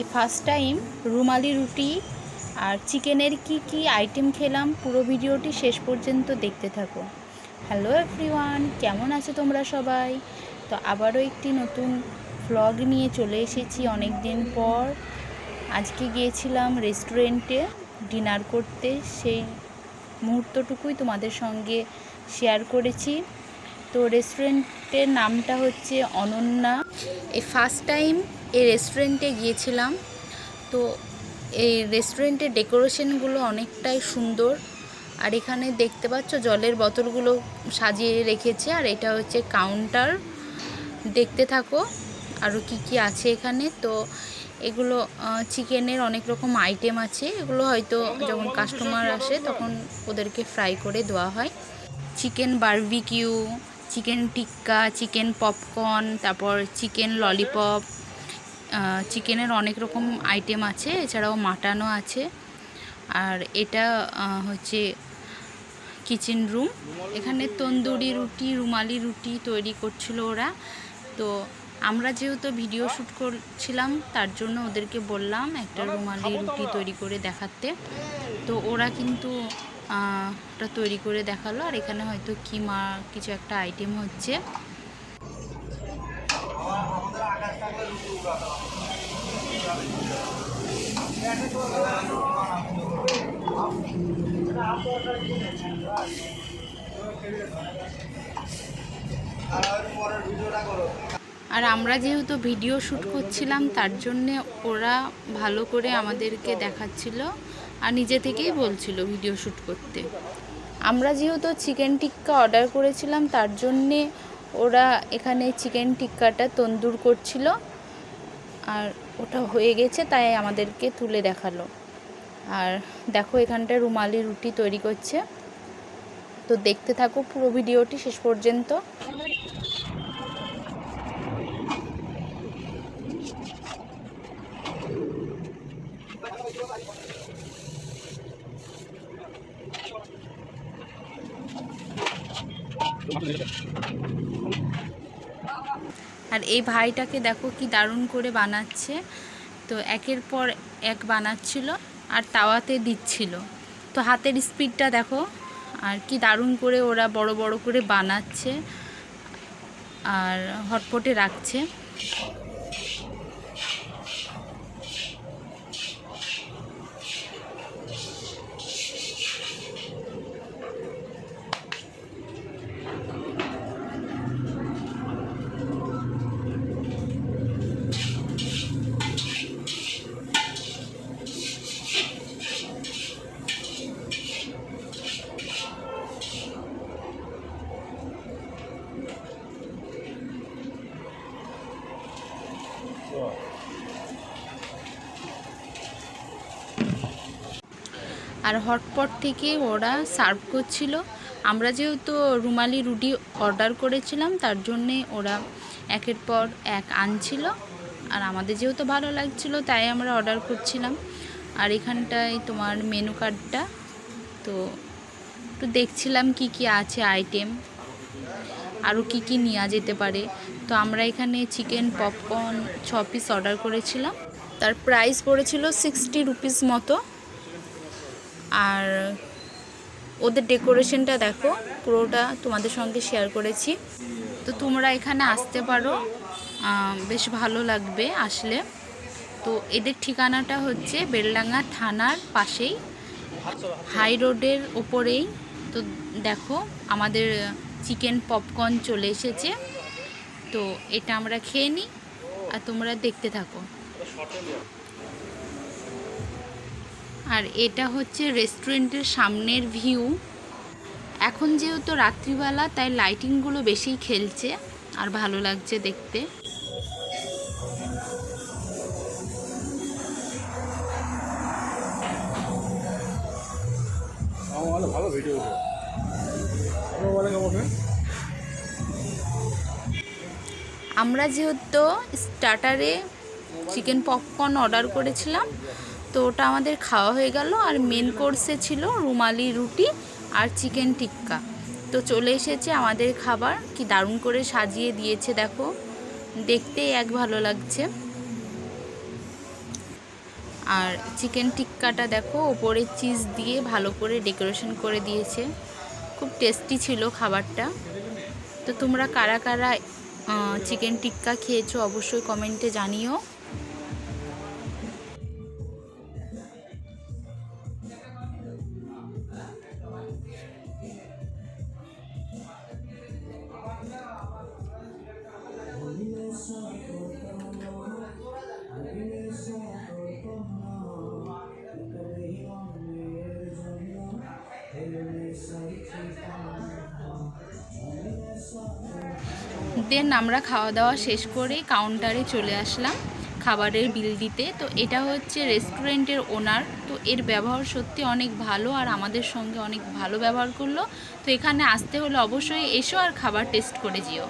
এই first time রুমালি রুটি আর চিকেনের কি কি আইটেম খেলাম, পুরো ভিডিওটি শেষ পর্যন্ত দেখতে থাকো। হ্যালো এভরিওয়ান কেমন আছো তোমরা সবাই? তো আবারও একটি নতুন ভ্লগ নিয়ে চলে এসেছি অনেক দিন পর। আজকে গিয়েছিলাম রেস্টুরেন্টে ডিনার করতে। সেই মুহূর্তটুকুই তোমাদের সঙ্গে শেয়ার করেছি। তো রেস্টুরেন্টের নামটা হচ্ছে অনন্যা। এই ফার্স্ট টাইম এই রেস্টুরেন্টে গিয়েছিলাম। তো এই রেস্টুরেন্টের ডেকোরেশনগুলো অনেকটাই সুন্দর। আর এখানে দেখতে পাচ্ছ জলের বোতলগুলো সাজিয়ে রেখেছে। আর এটা হচ্ছে কাউন্টার দেখতে থাকো আরও কি কি আছে এখানে। তো এগুলো চিকেনের অনেক রকম আইটেম আছে। এগুলো হয়তো যখন কাস্টমার আসে তখন ওদেরকে ফ্রাই করে দেওয়া হয়। Chicken barbecue chicken tikka, chicken popcorn, তারপর চিকেন ললিপপ চিকেনের অনেক রকম আইটেম আছে, এছাড়াও মাটানো আছে। আর এটা হচ্ছে কিচেন রুম। এখানে তন্দুরি রুটি, রুমালি রুটি তৈরি করছিল ওরা। তো আমরা যেহেতু ভিডিও শ্যুট করছিলাম, তার জন্য ওদেরকে বললাম একটা রুমালি রুটি তৈরি করে দেখাতে। তো ওরা কিন্তু তৈরি করে দেখাল। আর এখানে হয়তো কি মা কিছু একটা আইটেম হচ্ছে। আর আমরা যেহেতু ভিডিও শ্যুট করছিলাম, তার জন্যে ওরা ভালো করে আমাদেরকে দেখাচ্ছিল। আর নিজে থেকেই বলছিল ভিডিও শ্যুট করতে। আমরা যেহেতু চিকেন টিক্কা অর্ডার করেছিলাম, তার জন্যে ওরা এখানে চিকেন টিক্কাটা তন্দুর করছিল। আর ওটা হয়ে গেছে, তাই আমাদেরকে তুলে দেখাল। আর দেখো এখানটা রুমালি রুটি তৈরি করছে। তো দেখতে থাকো পুরো ভিডিওটি শেষ পর্যন্ত। আর এই ভাইটাকে দেখো কি দারুণ করে বানাচ্ছে। তো একের পর এক বানাচ্ছিল আর তাওয়াতে দিচ্ছিল। তো হাতের স্পিডটা দেখো, আর কি দারুণ করে ওরা বড় বড় করে বানাচ্ছে আর হটপটে রাখছে। আর হটপট থেকে ওরা সার্ভ করছিল। আমরা যেহেতু রুমালি রুটি অর্ডার করেছিলাম, তার জন্যে ওরা একের পর এক আনছিল। আর আমাদের যেহেতু ভালো লাগছিল, তাই আমরা অর্ডার করছিলাম। আর এখানটায় তোমার মেনু কার্ডটা, তো একটু দেখছিলাম কি কি আছে আইটেম। আরও কি কি নেওয়া যেতে পারে। তো আমরা এখানে চিকেন, পপকর্ন ছ পিস অর্ডার করেছিলাম। তার প্রাইস পড়েছিল সিক্সটি রুপিস মতো। আর ওদের ডেকোরেশনটা দেখো, পুরোটা তোমাদের সঙ্গে শেয়ার করেছি। তো তোমরা এখানে আসতে পারো বেশ ভালো লাগবে আসলে। তো এদের ঠিকানাটা হচ্ছে বেলডাঙ্গা থানার পাশেই, হাই রোডের ওপরেই। তো দেখো, আমাদের চিকেন পপকর্ন চলে এসেছে। তো এটা আমরা খেয়ে নিই, আর তোমরা দেখতে থাকো। আর এটা হচ্ছে রেস্টুরেন্টের সামনের ভিউ। এখন যেহেতু রাত্রিবেলা তাই লাইটিংগুলো বেশি খেলছে আর ভালো লাগছে দেখতে। ভালো ভিডিও আমার বলে কেমন আমরা যেহেতু স্টার্টারে চিকেন পপকর্ন অর্ডার করেছিলাম তো ওটা আমাদের খাওয়া হয়ে গেল আর মেন কোর্সে ছিল রুমালি রুটি আর চিকেন টিক্কা তো চলে এসেছে আমাদের খাবার, কি দারুণ করে সাজিয়ে দিয়েছে দেখো। দেখতেই এক ভালো লাগছে। আর চিকেন টিক্কাটা দেখো, ওপরে চিজ দিয়ে ভালো করে ডেকোরেশন করে দিয়েছে। খুব টেস্টি ছিল খাবারটা। তো তোমরা কারা কারা চিকেন টিক্কা খেয়েছো অবশ্যই কমেন্টে জানিও। দেন আমরা খাওয়া দাওয়া শেষ করে কাউন্টারে চলে আসলাম খাবারের বিল দিতে। তো এটা হচ্ছে রেস্টুরেন্টের ওনার তো এর ব্যবহার সত্যি অনেক ভালো আর আমাদের সঙ্গে অনেক ভালো ব্যবহার করল। তো এখানে আসতে হলে অবশ্যই এসো আর খাবার টেস্ট করে যেও।